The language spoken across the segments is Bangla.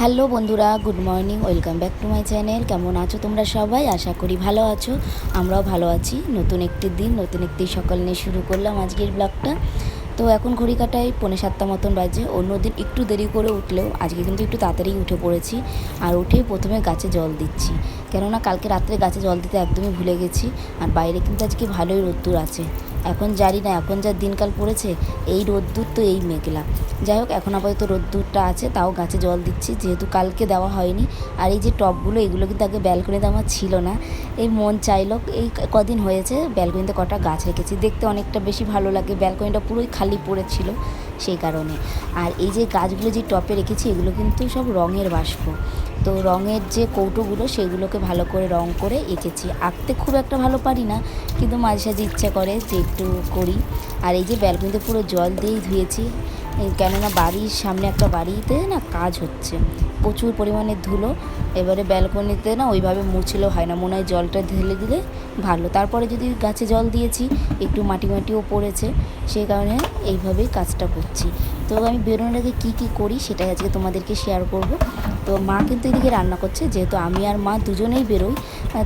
হ্যালো বন্ধুরা, good morning, welcome back to my channel. কেমন আছো তোমরা সবাই? আশা করি ভালো আছো, আমরাও ভালো আছি। নতুন একটি দিন, নতুন একটি সকাল নিয়ে শুরু করলাম আজকের ব্লগটা। তো এখন ঘড়ি কাটায় পৌনে সাতটা মতন বাজে, অন্যদিন একটু দেরি করে উঠলেও আজকে কিন্তু একটু তাড়াতাড়ি উঠে পড়েছি আর উঠেই প্রথমে গাছে জল দিচ্ছি। কেননা কালকে রাত্রে গাছে জল দিতে একদমই ভুলে গেছি আর বাইরে কিন্তু আজকে ভালোই রোদ্দুর আছে। এখন জানি না, এখন যা দিনকাল পড়েছে, এই রোদ্দুর তো এই মেঘলা। যাই হোক, এখন আপাতত রোদ্দুরটা আছে, তাও গাছে জল দিচ্ছি, যেহেতু কালকে দেওয়া হয়নি। আর এই যে টবগুলো এগুলো কিন্তু আগে ব্যালকনিতে আমার ছিল না। এই মন চাইলো, এই কদিন হয়েছে ব্যালকনিতে কটা গাছ রেখেছি। দেখতে অনেকটা বেশি ভালো লাগে ব্যালকনিটা পুরোই খালি পড়েছিল সেই কারণে। আর এই যে গাছগুলো যে টপে রেখেছি, এগুলো কিন্তু সব রঙের বাষ্প। তো রঙের যে কৌটোগুলো, সেগুলোকে ভালো করে রং করে এঁকেছি। আঁকতে খুব একটা ভালো পারি না, কিন্তু মাঝে সাঝে ইচ্ছা করে যে একটু করি। আর এই যে ব্যালকনিতে পুরো জল দিয়েই ধুয়েছি কেননা বাড়ির সামনে একটা বাড়িতে না কাজ হচ্ছে। প্রচুর পরিমাণে ধুলো, এবারে ব্যালকনিতে না ওইভাবে মুছলেও হয় না, মনে হয় জলটা ঢেলে দিলে ভালো। তারপরে যদি গাছে জল দিয়েছি, একটু মাটি মাটিও পড়েছে সেই কারণে এইভাবেই কাজটা করছি। তো আমি বেরোনোর আগে কী কী করি সেটাই আজকে তোমাদেরকে শেয়ার করব। তো মা কিন্তু এদিকে রান্না করছে, যেহেতু আমি আর মা দুজনেই বেরোই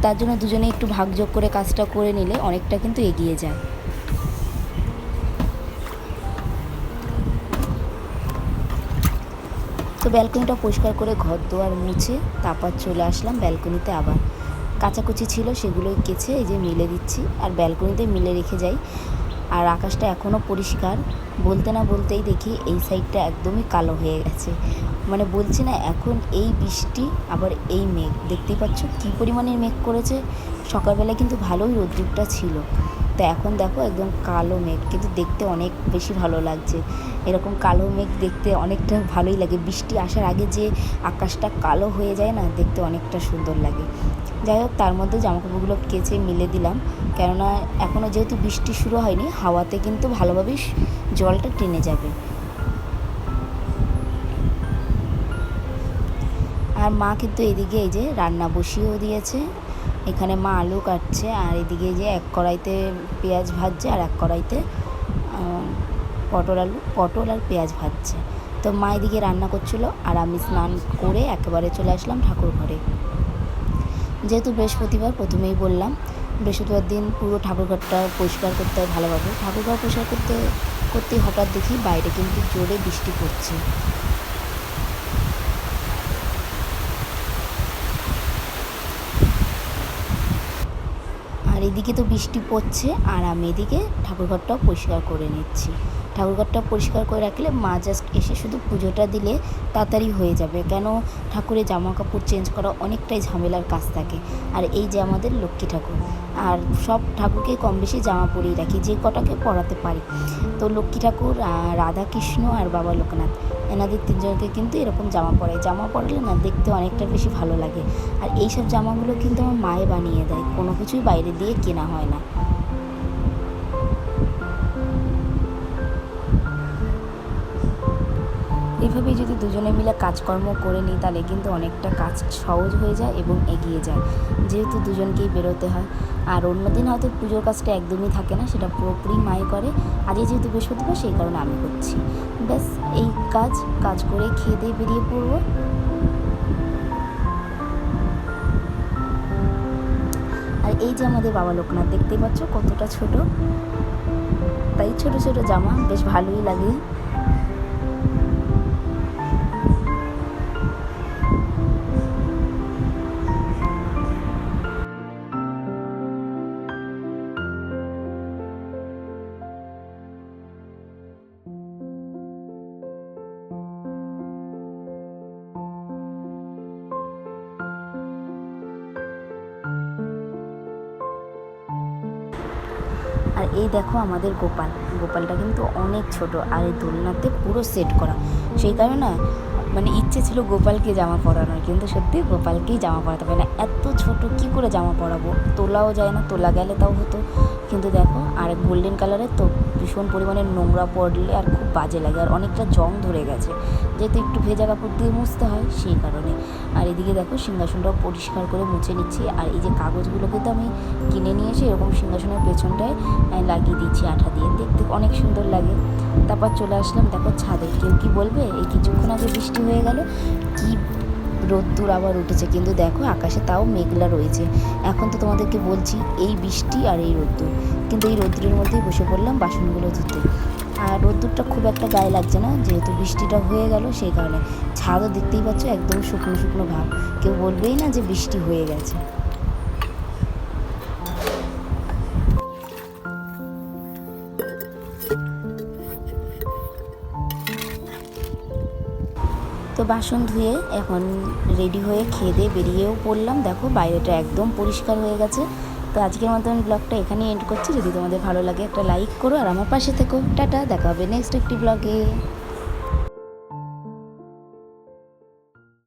তার জন্য দুজনে একটু ভাগযোগ করে কাজটা করে নিলে অনেকটা কিন্তু এগিয়ে যায়। তো ব্যালকনিটা পরিষ্কার করে ঘর দোয়ার মুছে তারপর চলে আসলাম ব্যালকনিতে আবার। কাচাকুচি ছিল সেগুলোই কেচে এই যে মিলে দিচ্ছি, আর ব্যালকনিতে মিলে রেখে যাই। আর আকাশটা এখনও পরিষ্কার। বলতে না বলতেই দেখি এই সাইডটা একদমই কালো হয়ে গেছে। মানে বলছি না, এখন এই বৃষ্টি, আবার এই মেঘ। দেখতেই পাচ্ছ কী পরিমাণের মেঘ করেছে। সকালবেলা কিন্তু ভালোই রোদ্দুরটা ছিল। তো এখন দেখো একদম কালো মেঘ, কিন্তু দেখতে অনেক বেশি ভালো লাগছে। এরকম কালো মেঘ দেখতে অনেকটা ভালোই লাগে। বৃষ্টি আসার আগে যে আকাশটা কালো হয়ে যায় না, দেখতে অনেকটা সুন্দর লাগে। যাই হোক, তার মধ্যে জামাকাপড়গুলো কেচে মিলে দিলাম। কেননা এখনও যেহেতু বৃষ্টি শুরু হয়নি, হাওয়াতে কিন্তু ভালোভাবেই জলটা টেনে যাবে। আর মা কিন্তু এদিকে এই যে রান্না বসিয়েও দিয়েছে। এখানে মা আলু কাটছে, আর এদিকে যে এক কড়াইতে পেঁয়াজ ভাজছে আর এক কড়াইতে পটল আলু, পটল আর পেঁয়াজ ভাজছে। তো মা এদিকে রান্না করছিল, আর আমি স্নান করে একেবারে চলে আসলাম ঠাকুর ঘরে। যেহেতু বৃহস্পতিবার, প্রথমেই বললাম বৃহস্পতিবার দিন পুরো ঠাকুরঘরটা পরিষ্কার করতে হয় ভালোভাবে। ঠাকুরঘর পরিষ্কার করতে করতে হঠাৎ দেখি বাইরে কিন্তু জোরে বৃষ্টি পড়ছে। আর এদিকে তো বৃষ্টি পড়ছে, আর আমি এদিকে ঠাকুরঘরটাও পরিষ্কার করে নিচ্ছি। ঠাকুরঘরটা পরিষ্কার করে রাখলে মা জাস্ট এসে শুধু পুজোটা দিলে তাড়াতাড়ি হয়ে যাবে। কেন? ঠাকুরের জামা কাপড় চেঞ্জ করা অনেকটাই ঝামেলার কাজ থাকে। আর এই যে আমাদের লক্ষ্মী ঠাকুর, আর সব ঠাকুরকে কম বেশি জামা পরিয়ে রাখি, যে কটাকে পরাতে পারি। তো লক্ষ্মী ঠাকুর রাধাকৃষ্ণ আর বাবা লোকনাথ, এনাদের তিনজনকে কিন্তু এরকম জামা পরে জামা পরলে না দেখতে অনেকটা বেশি ভালো লাগে। আর এই সব জামাগুলো কিন্তু আমার মায়ে বানিয়ে দেয়। কোনো কিছুই বাইরে দিয়ে কেনা হয় না। এইভাবেই যদি দুজনে মিলে কাজকর্ম করে নিই, তাহলে কিন্তু অনেকটা কাজ সহজ হয়ে যায় এবং এগিয়ে যায়। যেহেতু দুজনকেই বেরোতে হয়। আর অন্যদিন হয়তো পুজোর কাজটা একদমই থাকে না, সেটা পুরোপুরি মাই করে। আজকে যেহেতু বৃহস্পতিবার, সেই কারণে আমি করছি। ব্যাস, এই কাজ কাজ করে খেয়ে দিয়ে বেরিয়ে পড়ব। আর এই যে আমাদের বাবা লোকনাথ, দেখতেই পাচ্ছ কতটা ছোট? তাই ছোট ছোট জামা, বেশ ভালোই লাগে। আর এই দেখো আমাদের গোপাল। গোপালটা কিন্তু অনেক ছোট আর এই দোলনাতে পুরো সেট করা। সেই কারণে মানে ইচ্ছে ছিল গোপালকে জামা পরানোর, কিন্তু সত্যি গোপালকেই জামা পরাতে পারে না। এত ছোট, কি করে জামা পরাবো? তোলাও যায় না, তোলা গেলে তাও হতো। কিন্তু দেখো, আর গোল্ডেন কালারের তো ভীষণ পরিমাণে নোংরা পড়লে আর খুব বাজে লাগে। আর অনেকটা জং ধরে গেছে। যেহেতু একটু ভেজা কাপড় দিয়ে মুছতে হয়, সেই কারণে। আর এদিকে দেখো সিংহাসনটাও পরিষ্কার করে মুছে নিচ্ছি। আর এই যে কাগজগুলোকে তো আমি কিনে নিয়ে এসে এরকম সিংহাসনের পেছনটায় লাগিয়ে দিচ্ছি আঠা দিয়ে। দেখতে অনেক সুন্দর লাগে। তারপর চলে আসলাম, দেখো ছাদে কেউ কি বলবে? এই কিছুক্ষণ আগে বৃষ্টি হয়ে গেল। কি রোদ্দুর আবার উঠেছে। কিন্তু দেখো আকাশে তাও মেঘলা রয়েছে। এখন তো তোমাদেরকে বলছি, এই বৃষ্টি আর এই রোদ্দুর। কিন্তু এই রোদ্দুরের মধ্যেই বসে পড়লাম বাসনগুলো ধুতে। আর রোদ্দুরটা খুব একটা গায়ে লাগছে না, যেহেতু বৃষ্টিটা হয়ে গেল, সেই কারণে ছাদও দেখতেই পাচ্ছ একদম শুকনো শুকনো ভাব। কেউ বলবেই না যে বৃষ্টি হয়ে গেছে। তো বাসন ধুয়ে এখন রেডি হয়ে খেয়ে দিয়ে বেরিয়েও পড়লাম। দেখো বাইরেটা একদম পরিষ্কার হয়ে গেছে। তো আজকের মতন ব্লগটা এখানেই এন্ড করছি। যদি তোমাদের ভালো লাগে একটা লাইক করো আর আমার পাশে থেকো। টাটা, দেখা হবে নেক্সট একটি ব্লগে